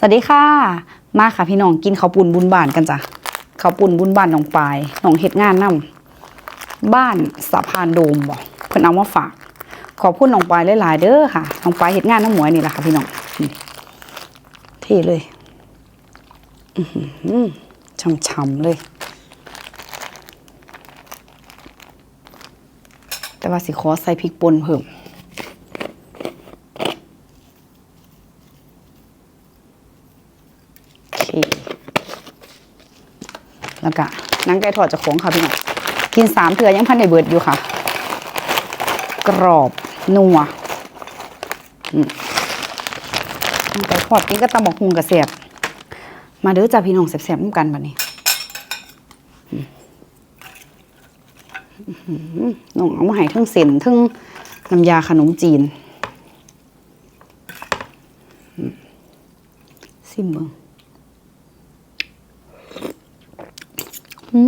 สวัสดีค่ะ มาค่ะพี่น้องกินข้าวปุ่นบุญบานกันจ้ะข้าวปุ่นบุญบานหนองปลายหนองเฮ็ดงานนํบ้านสะพานโดมบ่เพิ่นเอามาฝาก ขอบคุณหนองปลายหลายๆเด้อค่ะหนองปลายเฮ็ดงานน้ำหมวยนี่แหละค่ะพี่น้องเท่เลยอือหือช่ำๆเลย แต่ว่าสิขอใส่พริกป่นเพิ่ม โอเค แล้วก็นังไก่ทอดจากของค่ะพี่น้องกินสามเถื่อยังพันในเบิดอยู่ค่ะ กรอบนัวอืมหนังไก่ทอดกินก็ตำบักหุงกระเสียบมาเด้อจ้าพี่น้องแซ่บๆน้ำกันบัดนี้อืมอื้อหือน้องเอามาให้ทั้งเส้นทั้งน้ำยาขนมจีนซิมเบิง อื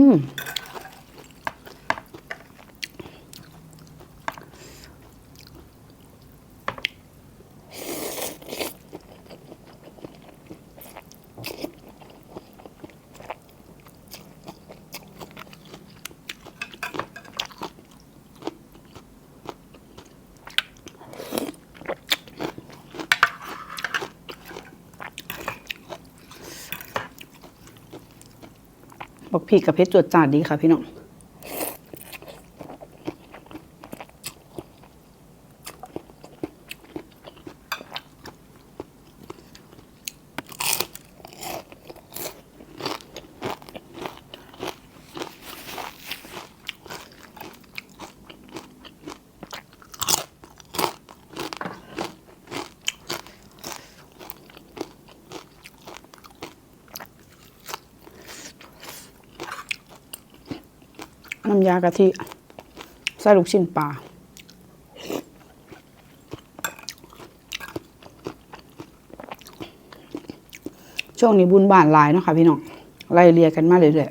บอกพี่กับเพชรจวดจาดดีค่ะพี่น้อง น้ำยากะทิใส่ลูกชิ้นปลาช่วงนี้บุญบ้านลายเนาะค่ะพี่น้องไล่เรียกันมาเรื่อย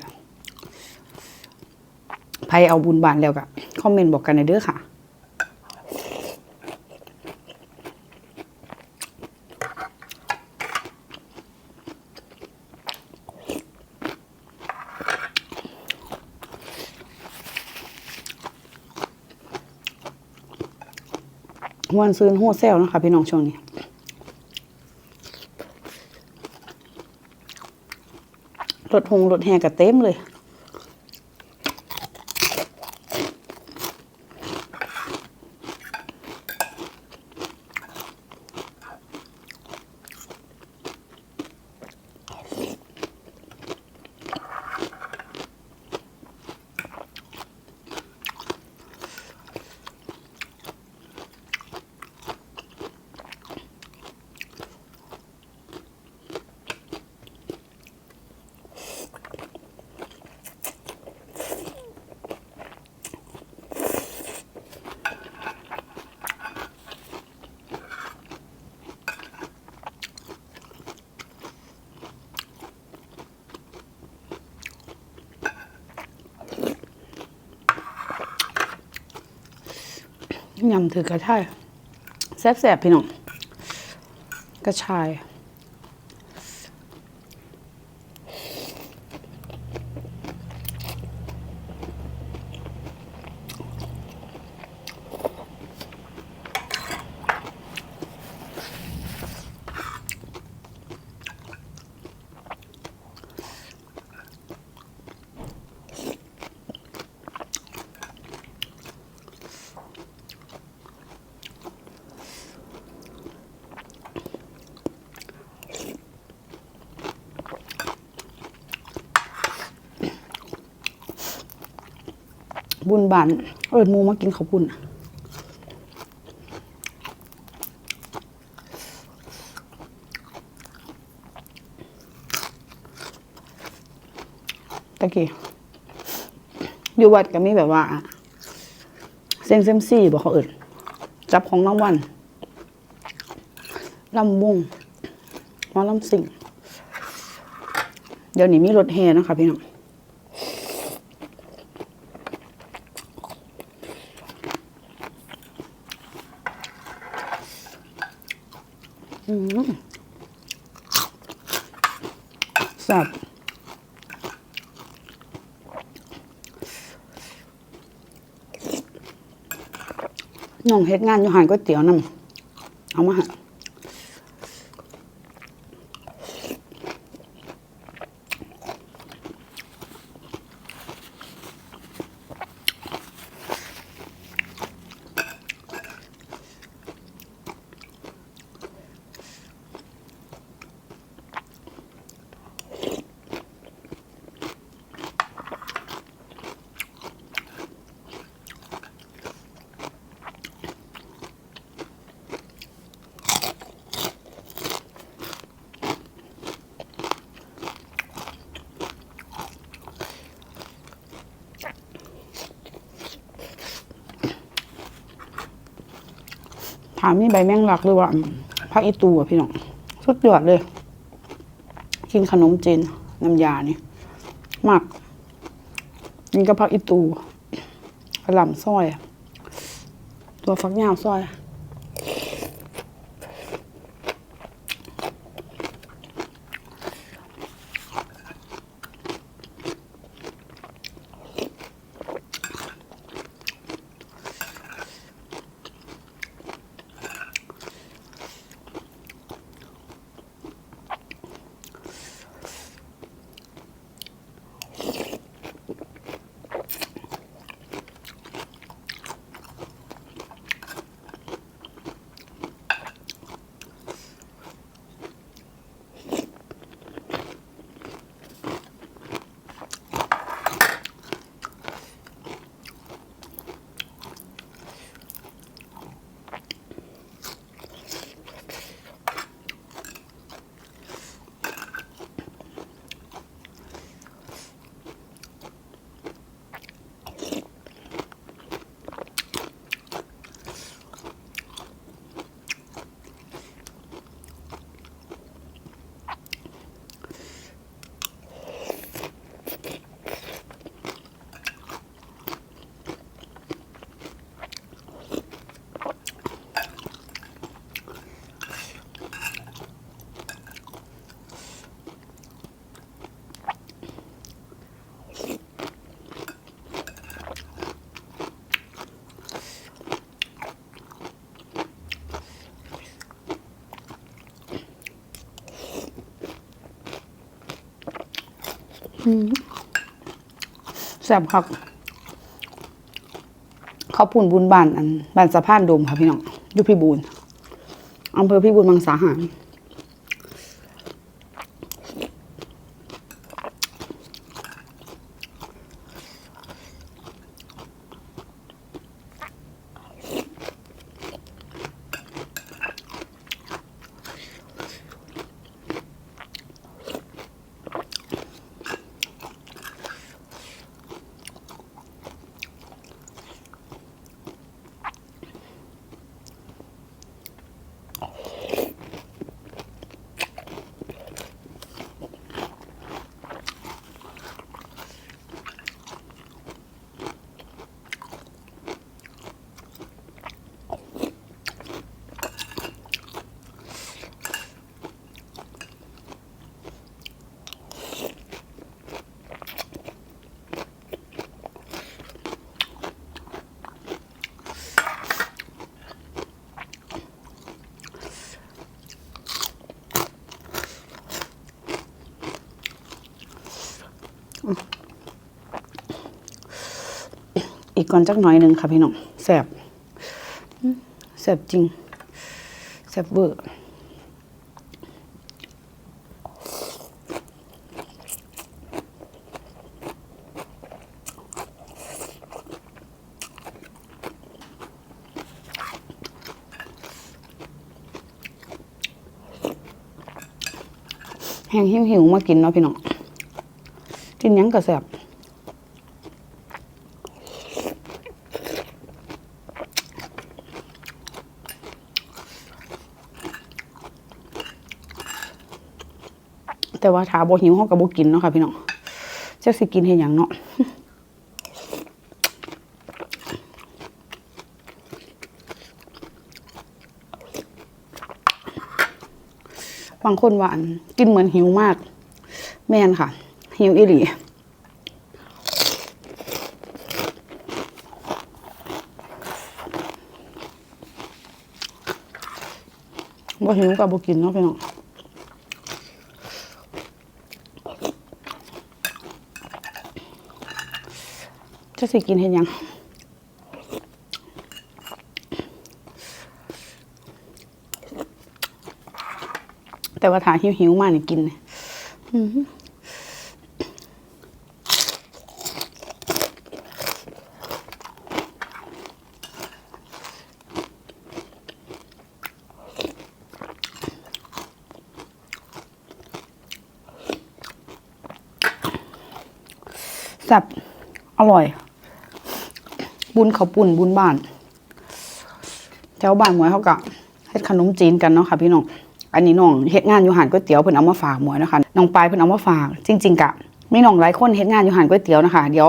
ๆใครเอาบุญบ้านแล้วกะคอมเมนต์บอกกันในเด้อค่ะ หวานซื้งหัวเซลนะคะพี่น้องช่วงนี้รถหงรถแห่กับเต็มเลย ยำถือกระชายแซ่บๆพี่น้องกระชาย บุญบานเอิญมูมากินข้าวปุ้นตะกี้อยู่วัดก็มีแบบว่าเซงเซยมซี่บอกเขาเอิญจับของรางวัลลำวงมาลำสิ่ง เดี๋ยวนี้มีรถแห่นะคะพี่น้อง อืม แซ่บ น้องเฮ็ดงานอยู่หานก๋วยเตี๋ยวนำเอามาให้ ถามมีใบแมงลักหรือว่าผักอีตูอะพี่น้องสุดยอดเลย กินขนมจีนน้ำยานี่มากนี่ก็ผักอีตูกระหล่ำซอย ตัวฟักยาวซอย แซ่บครับเขาวปุ่นบุญบ้านอันบ้านสะพานดมค่ะพี่น้องอยู่พี่บูนอำเภอพี่บูนบางสาหาร อีกก่อนจักหน่อยหนึ่งค่ะพี่น้องแซ่บแซ่บจริงแซ่บเวอร์แห้งหิวหิวมากินเนาะพี่น้อง กินยังก็แซ่บแต่ว่าถาบ่หิวเฮาก็บ่กินเนาะค่ะพี่น้องจักสิกินเฮ็ดหยังเนาะบางคนหวานกินเหมือนหิวมาก แม่นค่ะ หิวอีหลีบ่หิวกับบ่กินเนาะพี่น้องจะสิกินเห็นยังแต่ว่าถาหิวหิวๆมากนี่กินเนี่ยอื้อหือแซ่บ อร่อย บุญเขาปุ่นบุญบ้านแถวบ้านหมวยเขากะเฮ็ดขนมจีนกันเนาะค่ะพี่น้อง อันนี้น้องเฮ็ดงานอยู่หานก๋วยเตี๋ยวเพิ่นเอามาฝากหมวยนะคะน้องปลายเพิ่นเอามาฝาก จริง ๆกะมีน้องหลายคนเฮ็ดงานอยู่หานก๋วยเตี๋ยวนะคะ เดี๋ยว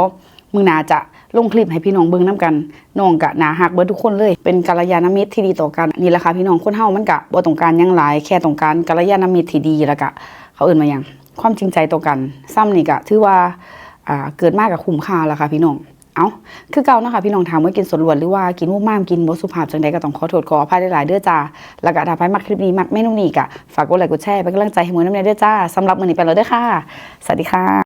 มือนาจะลงคลิปให้พี่น้องเบิ่งนํกันน้องกะหนาหักเบิดทุกคนเลย เป็นกัลยาณมิตรที่ดีต่อกันนี่แหละค่ะพี่น้องคนเฮามันกะบ่ต้องการยังหลายแค่ต้องการกัลยาณมิตรที่ดีแล้วกะเขาเอิ้นมาหยังความจริงใจต่อกัน ซ้ำนี่กะถือว่า เกิดมากับคุ้มค่าแล้วค่ะพี่น้อง เอาคือเก่านะคะพี่น้องถามว่ากินสดล้วนหรือว่ากินมุกม่ามกินบสุภาพจังใดก็ต้องขอโทษขออภัยหลายๆเด้อจ้าแล้วก็ถ้าไปมักคลิปนี้มักเมนูนี้กะฝากกดไลค์กดแชร์เป็นกำลังใจให้มือน้ำเนยเด้อจ้าสำหรับมือนี้ไปแล้วเด้อค่ะ สวัสดีค่ะ